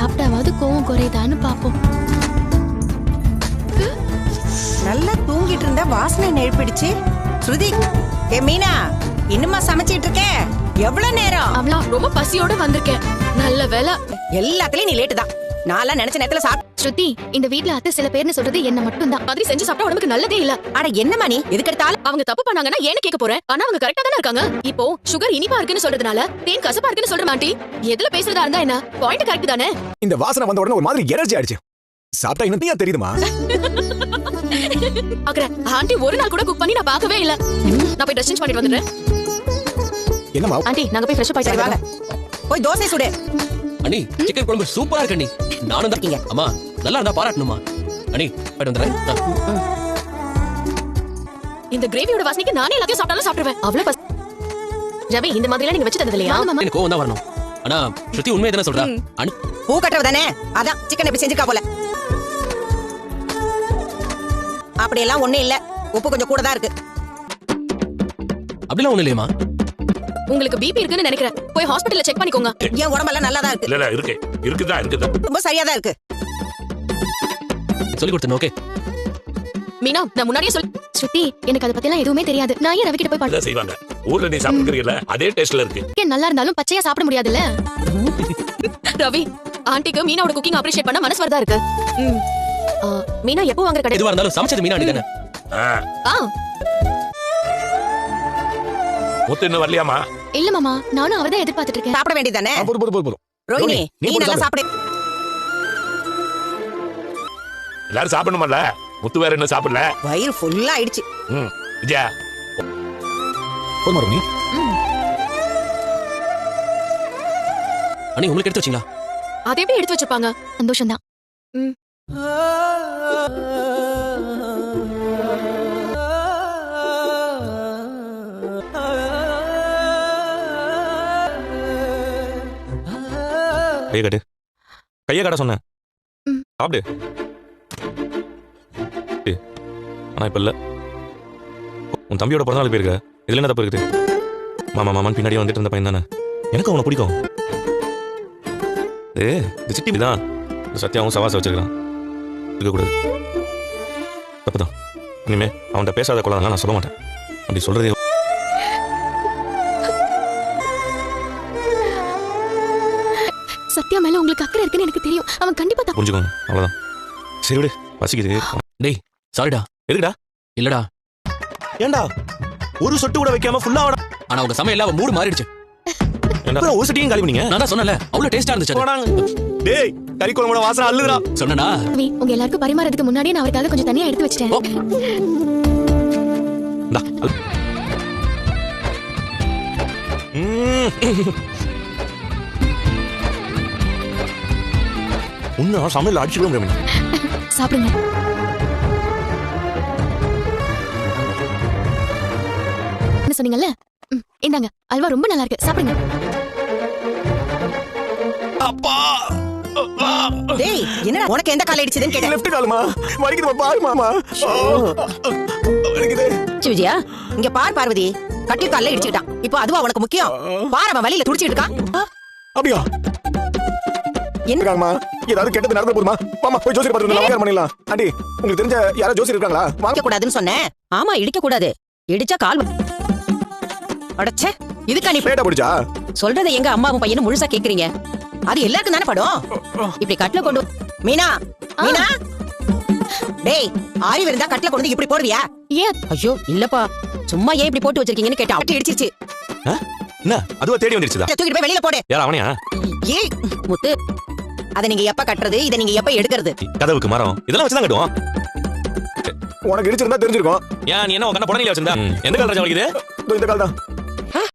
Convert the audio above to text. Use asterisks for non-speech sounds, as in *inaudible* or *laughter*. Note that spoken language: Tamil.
கோவம் குறையுதான்னு பாப்போம். நல்லா தூங்கிட்டு இருந்த வாசனை நெழுப்பிடுச்சு ஸ்ருதி ஏ மீனா இன்னுமா சமைச்சிட்டு இருக்க? எவ்வளவு நேரம்? அவளா ரொம்ப பசியோட வந்திருக்கேன். நல்ல வேலை எல்லாத்துலயும் நீ லேட்டு தான் நான்லாம் நினைச்ச நேரத்துல சாப்பிட்டு ஸ்ருதி இந்த வீட்ல அத்தை சில பேர்னு சொல்றது என்ன மட்டும் தான் மாதிரி செஞ்சு சாப்பிட்டா உடம்புக்கு நல்லதே இல்ல. அட என்னம்மா நீ? எதுக்கு எடுத்தாலும் அவங்க தப்பு பண்ணாங்கன்னா ஏன்னு கேட்க போறேன் ஆனா அவங்க கரெக்டா தானே இருக்காங்க? இப்போ சுகர் இனிப்பா இருக்குன்னு சொல்றதுனால தேன் கசப்பா இருக்குன்னு சொல்ற மாட்டி எதுல பேசுறதா இருந்தா என்ன? பாயிண்ட் கரெக்ட் தானே? இந்த வாசனை வந்த உடனே ஒரு மாதிரி எனர்ஜி ஆயிடுச்சு. சாப்பிட்டா இன்னும் தீயா தெரியுதுமா? *laughs* பாக்குறேன். ஆண்டி ஒரு நாள் கூட குக் பண்ணி நான் பார்க்கவே இல்ல. நான் போய் ட்ரெஸ் சேஞ்ச் பண்ணிட்டு வந்துடுறேன். என்னமா ஆண்டி நாங்க போய் ஃப்ரெஷ் அப் வாங்க. போய் தோசை சுடு. அண்ணி சிக்கன் குழம்பு சூப்பரா இருக்கு அண்ணி. நானும் தான் இருக்கீங்க. அம்மா நல்லா இருந்தா பாராட்டணுமா அண்ணி போயிட்டு வந்துடுறேன். இந்த கிரேவியோட வாசனைக்கு நானே எல்லாத்தையும் சாப்பிட்டாலும் சாப்பிடுவேன். அவ்வளவு பசி. ரவி இந்த மாதிரி எல்லாம் நீங்க வச்சு தந்தது இல்லையா எனக்கு கோவம் தான் வரணும். ஆனா ஸ்ருதி உண்மையை தானே சொல்றா? அண்ணி. பூ கட்டவ தானே அதான் சிக்கன் எப்படி செஞ்சிருக்கா போல. அப்படியெல்லாம் ஒண்ணும் இல்ல. உப்பு கொஞ்சம் கூட தான் இருக்கு. அப்படிலாம் ஒண்ணு இல்லையம்மா. உங்களுக்கு பிபி இருக்குன்னு நினைக்கிறேன். போய் ஹாஸ்பிடல்ல செக் பண்ணிக்கோங்க. என் உடம்பெல்லாம் நல்லா தான் இருக்கு. இல்ல இல்ல இருக்கு. இருக்குதா இருக்குதா? ரொம்ப சரியா தான் இருக்கு. சொல்லி கொடுத்தேன் ஓகே மீனா நான் முன்னாடியே சொல்லி ஸ்ருதி எனக்கு அதை பத்திலாம் எதுவுமே தெரியாது. நான் ஏன் ரவி கிட்ட போய் அதான் செய்வாங்க. ஊர்ல நீ சாப்பிடுறீல்ல அதே டேஸ்ட்ல இருக்கு. படுக்க நல்லா இருந்தாலும் பச்சையா சாப்பிட முடியாதுல்ல? ரவி ஆண்டிக்கு மீனாவோட குக்கிங் அப்ரிஷியேட் பண்ண மனசு வரதா இருக்கு? மீனா எப்போ வாங்குற கடை? எதுவா இருந்தாலும் சமைச்சது மீனா அண்ணி தானே? ஆ, ஆ. முத்து இன்னும் வரலையாமா இல்ல மாமா நானும் அவர்தான் எதிர்பார்த்துட்டு இருக்கேன். சாப்பிட வேண்டியதானே போதும் போதும் போதும் போதும் ரோஹிணி நீ நல்லா சாப்பிடு. எல்லாரும் சாப்பிடணுமல்ல முத்து வேற இன்னும் சாப்பிடல. வயிறு ஃபுல்லா ஆயிடுச்சு. ம் விஜயா. போதுமா ரோஹிணி? அண்ணி உங்களுக்கு எடுத்து வச்சீங்களா? அதை எப்படி எடுத்து வச்சிருப்பாங்க? சந்தோஷம் தான் கையை கட்டு. கையை கட்ட சொன்னேன். சாப்பிடு. ஏய், ஆனா இப்ப இல்ல. உன் தம்பியோட பிறந்தநாள் போயிருக்க. இதுல என்ன தப்பு இருக்குது? மாமா மாமான் பின்னாடியே வந்துட்டு இருந்த பையன் தானே எனக்கு அவனை பிடிக்கும். ஏ இந்த சிட்டி தான் சத்யாவும் சவாசம் வச்சிருக்கான் இருக்கக்கூடாது தப்புதான். இனிமே அவன்கிட்ட பேசாத கொள்ளாதெல்லாம் நான் சொல்ல மாட்டேன். அப்படி சொல்றதே சத்யா மேல உங்களுக்கு அக்கறை இருக்குன்னு எனக்கு தெரியும். அவன் கண்டிப்பா புரிஞ்சுக்கோங்க. அவ்வளவுதான். சரி விடு. பசிக்குது. டேய் சாரிடா எதுக்குடா? இல்லடா. ஏன்டா? ஒரு சொட்டு கூட வைக்காம ஃபுல்லா ஆனா உங்க சமையல்ல அவன் மூடு மாறிடுச்சு. ஒரு சொட்டியும் காலி பண்ணீங்க? நான் தான் சொன்னல அவ்வளவு டேஸ்டா இருந்துச்சு. டேய் கறி குழம்போட வாசனை அள்ளுதுடா. சொன்னனா? உங்க எல்லாருக்கும் பரிமாறதுக்கு முன்னாடியே நான் அவருக்காக கொஞ்சம் தனியா எடுத்து வச்சிட்டேன். ம். உன்னை சமையல் அடிச்சுக்கவே முடியாது சாப்பிடுங்க. என்ன சொன்னீங்கல்ல? இந்தாங்க அல்வா ரொம்ப நல்லா இருக்கு. சாப்பிடுங்க. டேய் என்னடா உனக்கு எந்த கால் அடிச்சதுன்னு கேட்டேன். லெஃப்ட் காலுமா? வலிக்குதுமா பாரு மாமா? வலிக்குது விஜயா இங்க பார் பார்வதி. கட்டி கால்ல இடிச்சுக்கிட்டான். இப்போ அதுவா உனக்கு முக்கியம்? பார் அவன் வழியில துடிச்சிட்டு இருக்கான். அப்படியா? என்ன? இருக்காங்கம்மா. ஏதாவது கெட்டது நடந்து போதுமா? மாமா போய் ஜோசியர் பார்த்து வந்து பண்ணிடலாம். ஆண்டி உங்களுக்கு தெரிஞ்ச யாராவது ஜோசியர் இருக்காங்களா? வாங்க கூடாதுன்னு சொன்னேன். ஆமா இடிக்க கூடாது இடிச்சா கால் அடச்சே இதுக்கா நீ பிளேட்டா பிடிச்சா சொல்றதை எங்க அம்மாவும் பையனும் முழுசா கேக்குறீங்க? அது எல்லாருக்கும் தானே படும்? இப்படி கட்ல கொண்டு மீனா மீனா? டேய் ஆய்வு இருந்தா கட்ல கொண்டு வந்து இப்படி போடுவியா? ஏன்? ஐயோ இல்லப்பா. சும்மா ஏன் இப்படி போட்டு வச்சிருக்கீங்கன்னு கேட்டா அப்படி இடிச்சிருச்சு. என்ன? அதுவா தேடி வந்துருச்சுதா? தூக்கிட்டு போய் வெளியில போடு. யார் அவனையா? ஏய் முத்து. அத நீங்க எப்ப கட்டுறது? இத நீங்க எப்ப எடுக்கிறது? கதவுக்கு மரம். இதெல்லாம் வச்சுதான் கட்டுவோம். உனக்கு இடிச்சிருந்தா தெரிஞ்சிருக்கும். ஏன் நீ என்ன உங்க புடனையில வச்சிருந்தா? எந்த கால் ராஜா வலிக்குது? இந்த கால் தான்.